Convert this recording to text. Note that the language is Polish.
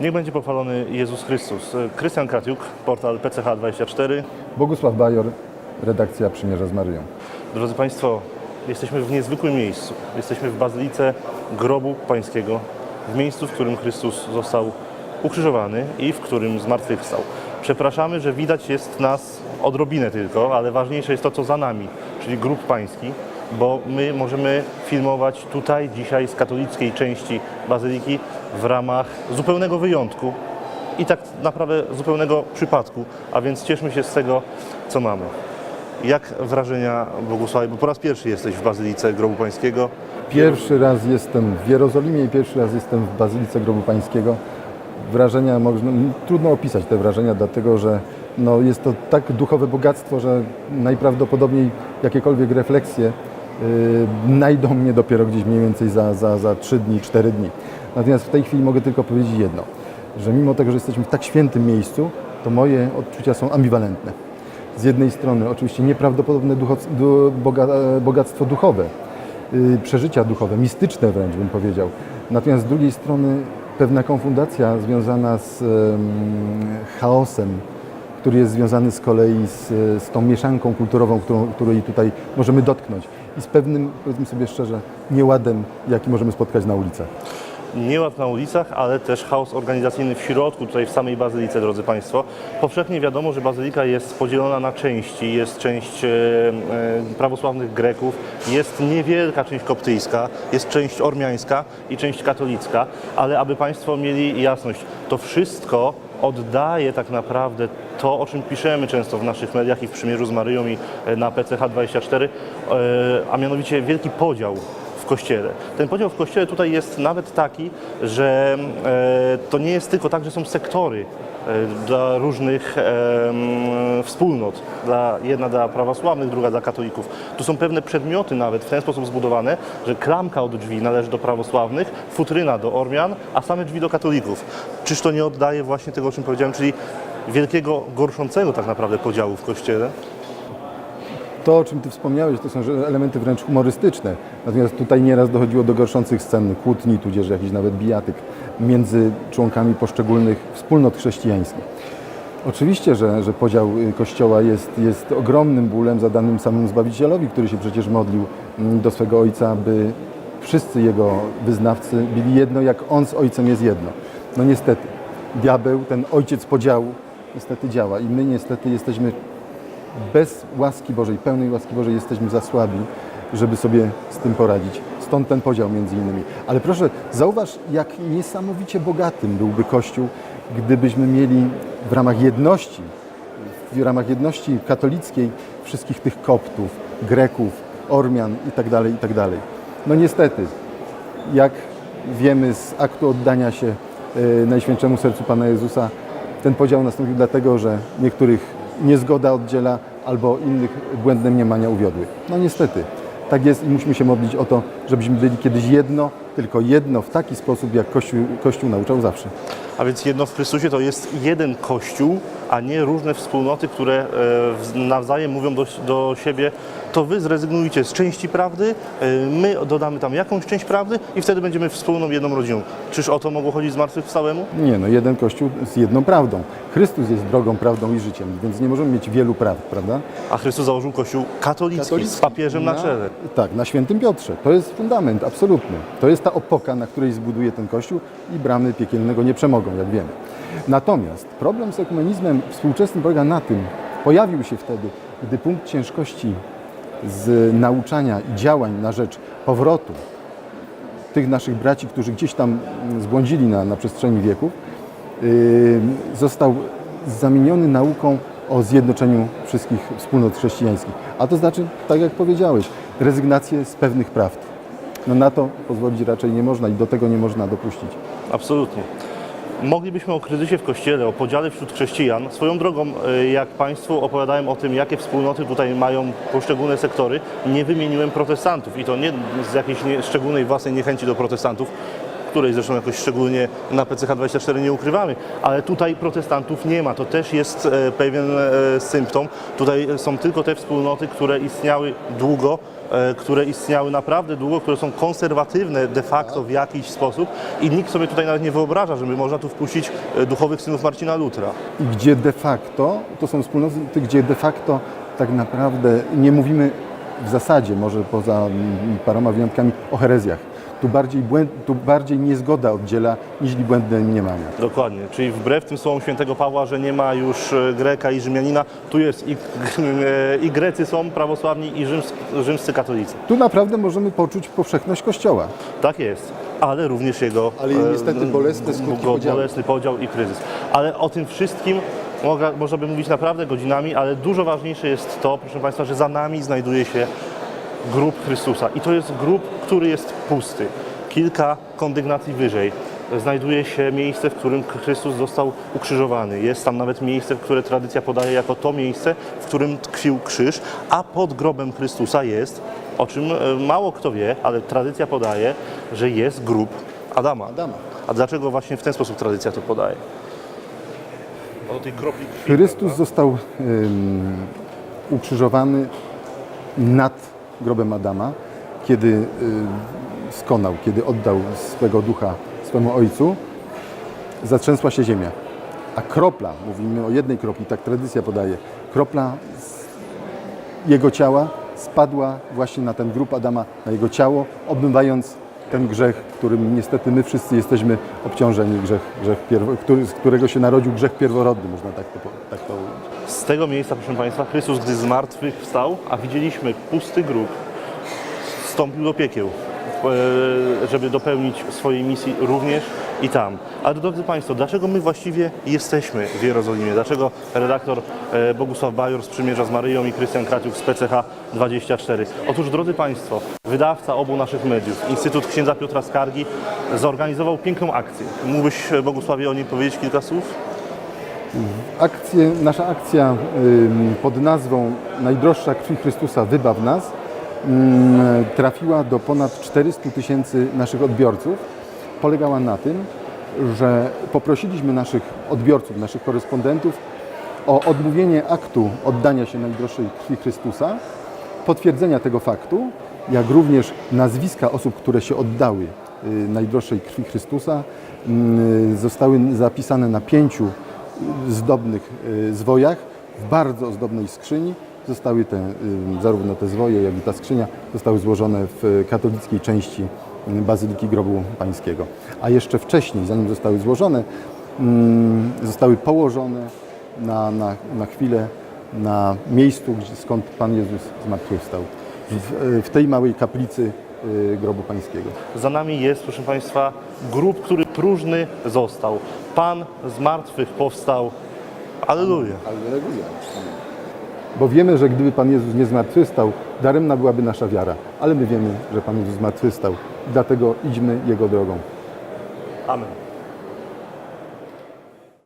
Niech będzie pochwalony Jezus Chrystus. Krystian Kratiuk, portal PCH24. Bogusław Bajor, redakcja Przymierza z Maryją. Drodzy Państwo, jesteśmy w niezwykłym miejscu. Jesteśmy w Bazylice Grobu Pańskiego, w miejscu, w którym Chrystus został ukrzyżowany i w którym zmartwychwstał. Przepraszamy, że widać jest nas odrobinę tylko, ale ważniejsze jest to, co za nami, czyli Grób Pański, bo my możemy filmować tutaj dzisiaj z katolickiej części Bazyliki w ramach zupełnego wyjątku i tak naprawdę zupełnego przypadku, a więc cieszmy się z tego, co mamy. Jak wrażenia Bogusławie, bo po raz pierwszy jesteś w Bazylice Grobu Pańskiego. Pierwszy raz jestem w Jerozolimie i pierwszy raz jestem w Bazylice Grobu Pańskiego. Wrażenia, można, trudno opisać te wrażenia, dlatego że no, jest to tak duchowe bogactwo, że najprawdopodobniej jakiekolwiek refleksje yy, znajdą mnie dopiero gdzieś mniej więcej za, za, za 3 dni, 4 dni. Natomiast w tej chwili mogę tylko powiedzieć jedno, że mimo tego, że jesteśmy w tak świętym miejscu, to moje odczucia są ambiwalentne. Z jednej strony oczywiście nieprawdopodobne ducho, du, boga, e, bogactwo duchowe, yy, przeżycia duchowe, mistyczne wręcz bym powiedział. Natomiast z drugiej strony pewna konfundacja związana z em, chaosem, który jest związany z kolei z, z tą mieszanką kulturową, którą, której tutaj możemy dotknąć i z pewnym, powiedzmy sobie szczerze, nieładem, jaki możemy spotkać na ulicach. Nieład na ulicach, ale też chaos organizacyjny w środku, tutaj w samej Bazylice, drodzy Państwo. Powszechnie wiadomo, że Bazylika jest podzielona na części. Jest część e, e, prawosławnych Greków, jest niewielka część koptyjska, jest część ormiańska i część katolicka, ale aby Państwo mieli jasność, to wszystko oddaje tak naprawdę to, o czym piszemy często w naszych mediach i w Przymierzu z Maryją i e, na PCH24, e, a mianowicie wielki podział kościele. Ten podział w kościele tutaj jest nawet taki, że e, to nie jest tylko tak, że są sektory e, dla różnych wspólnot. Dla, jedna dla prawosławnych, druga dla katolików. Tu są pewne przedmioty nawet w ten sposób zbudowane, że klamka od drzwi należy do prawosławnych, futryna do Ormian, a same drzwi do katolików. Czyż to nie oddaje właśnie tego, o czym powiedziałem, czyli wielkiego, gorszącego tak naprawdę podziału w kościele? To, o czym Ty wspomniałeś, to są elementy wręcz humorystyczne. Natomiast tutaj nieraz dochodziło do gorszących scen, kłótni, tudzież jakiś nawet bijatyk między członkami poszczególnych wspólnot chrześcijańskich. Oczywiście, że, że podział y, Kościoła jest, jest ogromnym bólem zadanym samemu Zbawicielowi, który się przecież modlił mm, do swego Ojca, by wszyscy Jego wyznawcy byli jedno, jak On z Ojcem jest jedno. No niestety, diabeł, ten ojciec podziału, niestety działa i my niestety jesteśmy bez łaski Bożej, pełnej łaski Bożej jesteśmy za słabi, żeby sobie z tym poradzić. Stąd ten podział między innymi. Ale proszę, zauważ, jak niesamowicie bogatym byłby Kościół, gdybyśmy mieli w ramach jedności, w ramach jedności katolickiej wszystkich tych Koptów, Greków, Ormian itd., itd. No niestety, jak wiemy z aktu oddania się e, Najświętszemu Sercu Pana Jezusa, ten podział nastąpił dlatego, że niektórych niezgoda oddziela albo innych błędne mniemania uwiodły. No niestety, tak jest i musimy się modlić o to, żebyśmy byli kiedyś jedno, tylko jedno w taki sposób, jak Kościół, Kościół nauczał zawsze. A więc jedno w Chrystusie to jest jeden Kościół, a nie różne wspólnoty, które e, nawzajem mówią do, do siebie, to wy zrezygnujcie z części prawdy, e, my dodamy tam jakąś część prawdy i wtedy będziemy wspólną jedną rodziną. Czyż o to mogło chodzić zmartwychwstałemu? Nie, no jeden Kościół z jedną prawdą. Chrystus jest drogą, prawdą i życiem, więc nie możemy mieć wielu prawd, prawda? A Chrystus założył Kościół katolicki, z papieżem na czele. Tak, na Świętym Piotrze. To jest fundament absolutny. To jest ta opoka, na której zbuduje ten Kościół i bramy piekielnego nie przemogą, jak wiemy. Natomiast problem z ekumenizmem współczesnym polega na tym, pojawił się wtedy, gdy punkt ciężkości z nauczania i działań na rzecz powrotu tych naszych braci, którzy gdzieś tam zbłądzili na, na przestrzeni wieków, yy, został zamieniony nauką o zjednoczeniu wszystkich wspólnot chrześcijańskich. A to znaczy, tak jak powiedziałeś, rezygnację z pewnych prawd. No na to pozwolić raczej nie można i do tego nie można dopuścić. Absolutnie. Moglibyśmy o kryzysie w Kościele, o podziale wśród chrześcijan. Swoją drogą, e, jak Państwu opowiadałem o tym, jakie wspólnoty tutaj mają poszczególne sektory, nie wymieniłem protestantów i to nie z jakiejś szczególnej własnej niechęci do protestantów. Której zresztą jakoś szczególnie na PCH24 nie ukrywamy, ale tutaj protestantów nie ma. To też jest e, pewien e, symptom. Tutaj są tylko te wspólnoty, które istniały długo, e, które istniały naprawdę długo, które są konserwatywne de facto w jakiś sposób i nikt sobie tutaj nawet nie wyobraża, żeby można tu wpuścić duchowych synów Marcina Lutra. I gdzie de facto, to są wspólnoty, gdzie de facto tak naprawdę nie mówimy w zasadzie, może poza paroma wyjątkami, o herezjach. Tu bardziej, błęd, tu bardziej niezgoda oddziela niż błędne mniemania. Dokładnie, czyli wbrew tym słowom świętego Pawła, że nie ma już e, Greka i Rzymianina, tu jest i, e, i Grecy są prawosławni i rzyms, rzymscy katolicy. Tu naprawdę możemy poczuć powszechność Kościoła. Tak jest, ale również jego Ale niestety e, bolesne skutki bo- podziału. bolesny podział i kryzys. Ale o tym wszystkim mogę, można by mówić naprawdę godzinami, ale dużo ważniejsze jest to, proszę Państwa, że za nami znajduje się grób Chrystusa i to jest grób, który jest pusty. Kilka kondygnacji wyżej znajduje się miejsce, w którym Chrystus został ukrzyżowany. Jest tam nawet miejsce, które tradycja podaje jako to miejsce, w którym tkwił krzyż, a pod grobem Chrystusa jest, o czym e, mało kto wie, ale tradycja podaje, że jest grób Adama. Adama. A dlaczego właśnie w ten sposób tradycja to podaje? O tej kropli krwi. Chrystus został ym, ukrzyżowany nad grobem Adama, kiedy ym, skonał, kiedy oddał swego ducha swemu ojcu, zatrzęsła się ziemia. A kropla, mówimy o jednej kropli, tak tradycja podaje, kropla jego ciała spadła właśnie na ten grób Adama, na jego ciało, obmywając ten grzech, którym niestety my wszyscy jesteśmy obciążeni, grzech, grzech pierwo, który, z którego się narodził grzech pierworodny, można tak to, tak to ująć. Z tego miejsca, proszę Państwa, Chrystus, gdy z martwych wstał, a widzieliśmy pusty grób, wstąpił do piekieł, żeby dopełnić swojej misji również i tam. Ale drodzy Państwo, dlaczego my właściwie jesteśmy w Jerozolimie? Dlaczego redaktor e, Bogusław Bajor z z Maryją i Krystian Kraciuk z PCH 24? Otóż, drodzy Państwo, wydawca obu naszych mediów, Instytut Księdza Piotra Skargi, zorganizował piękną akcję. Mógłbyś, e, Bogusławie, o niej powiedzieć kilka słów? Akcję, nasza akcja pod nazwą Najdroższa krwi Chrystusa wybaw nas trafiła do ponad 400 tysięcy naszych odbiorców. Polegała na tym, że poprosiliśmy naszych odbiorców, naszych korespondentów o odmówienie aktu oddania się Najdroższej krwi Chrystusa, potwierdzenia tego faktu, jak również nazwiska osób, które się oddały y, Najdroższej krwi Chrystusa, y, zostały zapisane na pięciu zdobnych y, zwojach w bardzo ozdobnej skrzyni. Zostały te, y, zarówno te zwoje, jak i ta skrzynia zostały złożone w katolickiej części y, Bazyliki Grobu Pańskiego. A jeszcze wcześniej, zanim zostały złożone, zostały położone na, na, na chwilę na miejscu, skąd Pan Jezus zmartwychwstał. W, w tej małej kaplicy y, Grobu Pańskiego. Za nami jest, proszę Państwa, grób, który próżny został. Pan z martwych powstał. Alleluja. Bo wiemy, że gdyby Pan Jezus nie zmartwychwstał, daremna byłaby nasza wiara. Ale my wiemy, że Pan Jezus zmartwychwstał. Dlatego idźmy Jego drogą. Amen.